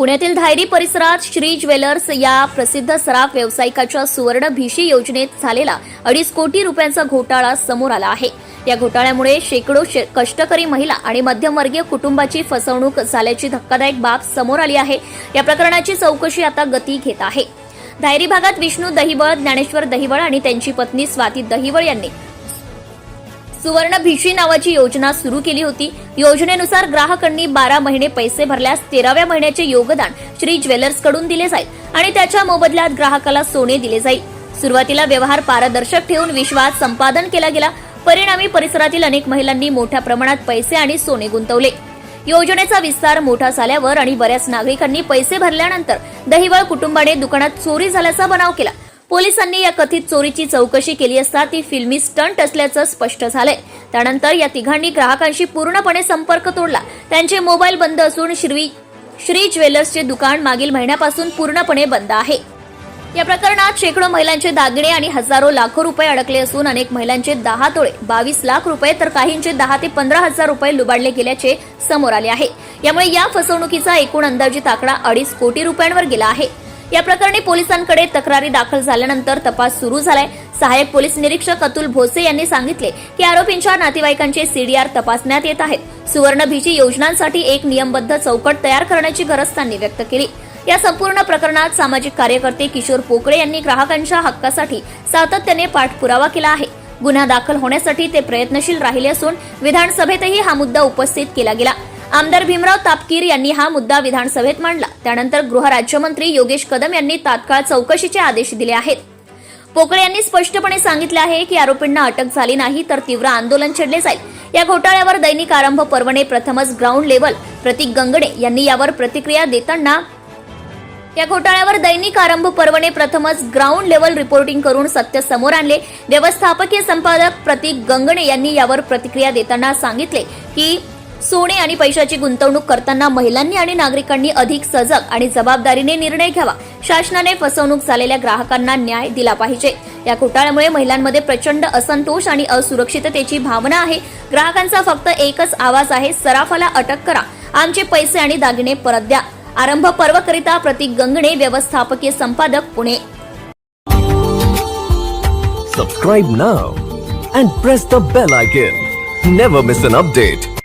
पुण्यातील धायरी परिसरात श्री ज्वेलर्स या प्रसिद्ध सराफ व्यावसायिकाच्या सुवर्ण भिशी योजनेत झालेला अडीच कोटी रुपयांचा घोटाळा समोर आला आहे. या घोटाळ्यामुळे शेकडो शे- कष्टकरी महिला आणि मध्यमवर्गीय कुटुंबाची फसवणूक झाल्याची धक्कादायक बाब समोर आली आहे. या प्रकरणाची चौकशी आता गती घेत आहे. धायरी भागात विष्णू दहिबळ ज्ञानेश्वर दहिबळ आणि त्यांची पत्नी स्वाती दहिबळ यांनी सुवर्ण भिशी नावाची योजना सुरू केली होती. योजनेनुसार ग्राहकांनी बारा महिने पैसे भरल्यास तेराव्या महिन्याचे योगदान श्री ज्वेलर्सकडून दिले जाईल आणि त्याच्या मोबदल्यात ग्राहकाला सोने दिले जाईल. सुरुवातीला व्यवहार पारदर्शक ठेवून विश्वास संपादन केला गेला. परिणामी परिसरातील अनेक महिलांनी मोठ्या प्रमाणात पैसे आणि सोने गुंतवले. योजनेचा विस्तार मोठा झाल्यावर आणि बऱ्याच नागरिकांनी पैसे भरल्यानंतर दहिवळ कुटुंबाने दुकानात चोरी झाल्याचा बनाव केला. पोलिसांनी या कथित चोरीची चौकशी केली असता ती फिल्मी स्टंट असल्याचं स्पष्ट झालंय. त्यानंतर या तिघांनी ग्राहकांशी पूर्णपणे संपर्क तोडला. त्यांचे मोबाईल बंद असून श्री श्री ज्वेलर्सचे दुकान मागील महिन्यापासून पूर्णपणे बंद आहे. या प्रकरणात शेकडो महिलांचे दागिने आणि हजारो लाखो रुपये अडकले असून अनेक महिलांचे दहा तोळे बावीस लाख रुपये तर काहींचे दहा ते पंधरा हजार रुपये लुबाडले गेल्याचे समोर आले आहे. यामुळे या फसवणुकीचा एकूण अंदाजित आकडा अडीच कोटी रुपयांवर गेला आहे. या प्रकरणी पोलिसांकडे तक्रारी दाखल झाल्यानंतर तपास सुरू झालाय. सहाय्यक पोलीस निरीक्षक अतुल भोसे यांनी सांगितले की आरोपींच्या नातेवाईकांचे सीडीआर तपासण्यात येत आहेत. सुवर्णभिजी योजनांसाठी एक नियमबद्ध चौकट तयार करण्याची गरज त्यांनी व्यक्त केली. या संपूर्ण प्रकरणात सामाजिक कार्यकर्ते किशोर पोकळे यांनी ग्राहकांच्या हक्कासाठी सातत्याने पाठपुरावा केला आहे. गुन्हा दाखल होण्यासाठी ते प्रयत्नशील राहिले असून विधानसभेतही हा मुद्दा उपस्थित केला गेला. आमदार भीमराव तापकीर यांनी हा मुद्दा विधानसभेत मांडला. त्यानंतर गृहराज्यमंत्री योगेश कदम यांनी तात्काळ चौकशीचे आदेश दिले आहेत. पोकळे यांनी स्पष्टपणे सांगितले आहे की आरोपींना अटक झाली नाही तर तीव्र आंदोलन छेडले जाईल. या घोटाळ्यावर दैनिक आरंभ पर्वणे प्रथमच ग्राउंड लेवल प्रतीक गंगडे यांनी यावर प्रतिक्रिया देताना या घोटाळ्यावर दैनिक आरंभ पर्वणे प्रथमच ग्राउंड लेवल रिपोर्टिंग करून सत्य समोर आणले. व्यवस्थापकीय संपादक प्रतीक गंगणे यांनी यावर प्रतिक्रिया देताना सांगितले की सोने आणि पैशाची गुंतवणूक करताना महिलांनी आणि नागरिकांनी अधिक सजग आणि जबाबदारीने निर्णय घ्यावा. शासनाने फसवणूक झालेल्या ग्राहकांना न्याय दिला पाहिजे. या घोटाळ्यामुळे महिलांमध्ये प्रचंड असंतोष आणि असुरक्षिततेची भावना आहे. ग्राहकांचा फक्त एकच आवाज आहे सराफाला अटक करा. आमचे पैसे आणि दागिने परत द्या. आरंभ पर्वकरिता प्रतीक गंगणे व्यवस्थापकीय संपादक Pune. Subscribe now and press the bell icon never miss an update